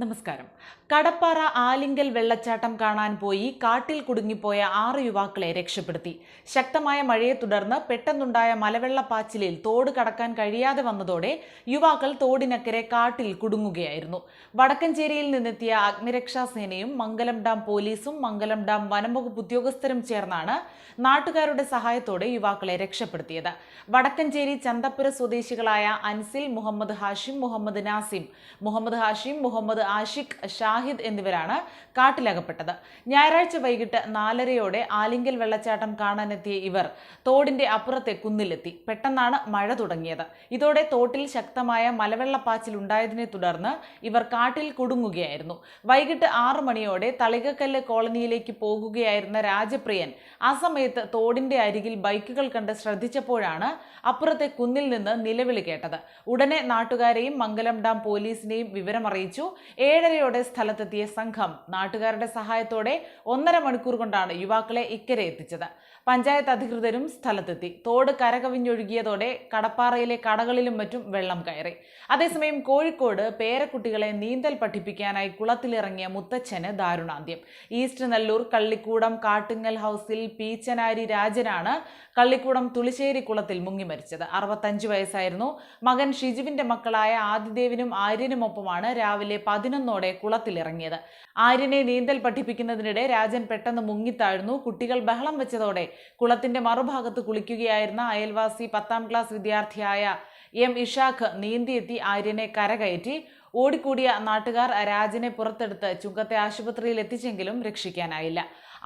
നമസ്കാരം. കടപ്പാറ ആലിങ്കൽ വെള്ളച്ചാട്ടം കാണാൻ പോയി കാട്ടിൽ കുടുങ്ങിപ്പോയ ആറ് യുവാക്കളെ രക്ഷപ്പെടുത്തി. ശക്തമായ മഴയെ തുടർന്ന് പെട്ടെന്നുണ്ടായ മലവെള്ളപ്പാച്ചിലിൽ തോട് കടക്കാൻ കഴിയാതെ വന്നതോടെ യുവാക്കൾ തോടിനക്കരെ കാട്ടിൽ കുടുങ്ങുകയായിരുന്നു. വടക്കഞ്ചേരിയിൽ നിന്നെത്തിയ അഗ്നിരക്ഷാ സേനയും മംഗലം ഡാം പോലീസും മംഗലം ഡാം വനംവകുപ്പ് ഉദ്യോഗസ്ഥരും ചേർന്നാണ് നാട്ടുകാരുടെ സഹായത്തോടെ യുവാക്കളെ രക്ഷപ്പെടുത്തിയത്. വടക്കഞ്ചേരി ചന്തപ്പുര സ്വദേശികളായ അൻസിൽ മുഹമ്മദ് ഹാഷിം മുഹമ്മദ് നാസിം. മുഹമ്മദ് ഹാഷിം മുഹമ്മദ് ആഷിഖ് ഷാഹിദ് എന്നിവരാണ് കാട്ടിലകപ്പെട്ടത്. ഞായറാഴ്ച വൈകിട്ട് നാലരയോടെ ആലിങ്കൽ വെള്ളച്ചാട്ടം കാണാനെത്തിയ ഇവർ തോടിന്റെ അപ്പുറത്തെ കുന്നിലെത്തി. പെട്ടെന്നാണ് മഴ തുടങ്ങിയത്. ഇതോടെ തോട്ടിൽ ശക്തമായ മലവെള്ളപ്പാച്ചിൽ ഉണ്ടായതിനെ തുടർന്ന് ഇവർ കാട്ടിൽ കുടുങ്ങുകയായിരുന്നു. വൈകിട്ട് ആറു മണിയോടെ തളികക്കല്ല് കോളനിയിലേക്ക് പോകുകയായിരുന്ന രാജപ്രിയൻ ആ സമയത്ത് തോടിന്റെ അരികിൽ ബൈക്കുകൾ കണ്ട് ശ്രദ്ധിച്ചപ്പോഴാണ് അപ്പുറത്തെ കുന്നിൽ നിന്ന് നിലവിളി കേട്ടത്. ഉടനെ നാട്ടുകാരെയും മംഗലം ഡാം പോലീസിനെയും വിവരമറിയിച്ചു. ഏഴരയോടെ സ്ഥലത്തെത്തിയ സംഘം നാട്ടുകാരുടെ സഹായത്തോടെ ഒന്നര മണിക്കൂർ കൊണ്ടാണ് യുവാക്കളെ ഇക്കരെ എത്തിച്ചത്. പഞ്ചായത്ത് അധികൃതരും സ്ഥലത്തെത്തി. തോട് കരകവിഞ്ഞൊഴുകിയതോടെ കടപ്പാറയിലെ കടകളിലും മറ്റും വെള്ളം കയറി. അതേസമയം കോഴിക്കോട് പേരക്കുട്ടികളെ നീന്തൽ പഠിപ്പിക്കാനായി കുളത്തിലിറങ്ങിയ മുത്തച്ഛന് ദാരുണാന്ത്യം. ഈസ്റ്റ് നെല്ലൂർ കള്ളിക്കൂടം കാട്ടുങ്ങൽ ഹൗസിൽ പീച്ചനാരി രാജനാണ് കള്ളിക്കൂടം തുളിശ്ശേരി കുളത്തിൽ മുങ്ങി മരിച്ചത്. അറുപത്തഞ്ച് വയസ്സായിരുന്നു. മകൻ ഷിജുവിന്റെ മക്കളായ ആദിദേവിനും ആര്യനുമൊപ്പമാണ് രാവിലെ പതിനൊന്നോടെ കുളത്തിലിറങ്ങിയത്. ആര്യനെ നീന്തൽ പഠിപ്പിക്കുന്നതിനിടെ രാജൻ പെട്ടെന്ന് മുങ്ങിത്താഴ്ന്നു. കുട്ടികൾ ബഹളം വെച്ചതോടെ കുളത്തിന്റെ മറുഭാഗത്ത് കുളിക്കുകയായിരുന്ന അയൽവാസി പത്താം ക്ലാസ് വിദ്യാർത്ഥിയായ എം ഇഷാഖ് നീന്തിയെത്തി ആര്യനെ കരകയറ്റി. ഓടിക്കൂടിയ നാട്ടുകാർ രാജനെ പുറത്തെടുത്ത് ചുങ്കത്തെ ആശുപത്രിയിൽ എത്തിച്ചെങ്കിലും രക്ഷിക്കാനായില്ല.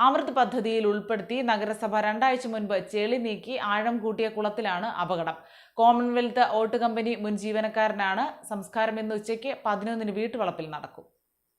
അമൃത് പദ്ധതിയിൽ ഉൾപ്പെടുത്തി നഗരസഭ രണ്ടാഴ്ച മുൻപ് ചെളി നീക്കി ആഴം കൂട്ടിയ കുളത്തിലാണ് അപകടം. കോമൺവെൽത്ത് ഓട്ട് കമ്പനി മുൻ ജീവനക്കാരനാണ് സംസ്കാരം ഇന്ന് ഉച്ചയ്ക്ക് പതിനൊന്നിന് വീട്ടുവളപ്പിൽ നടക്കും.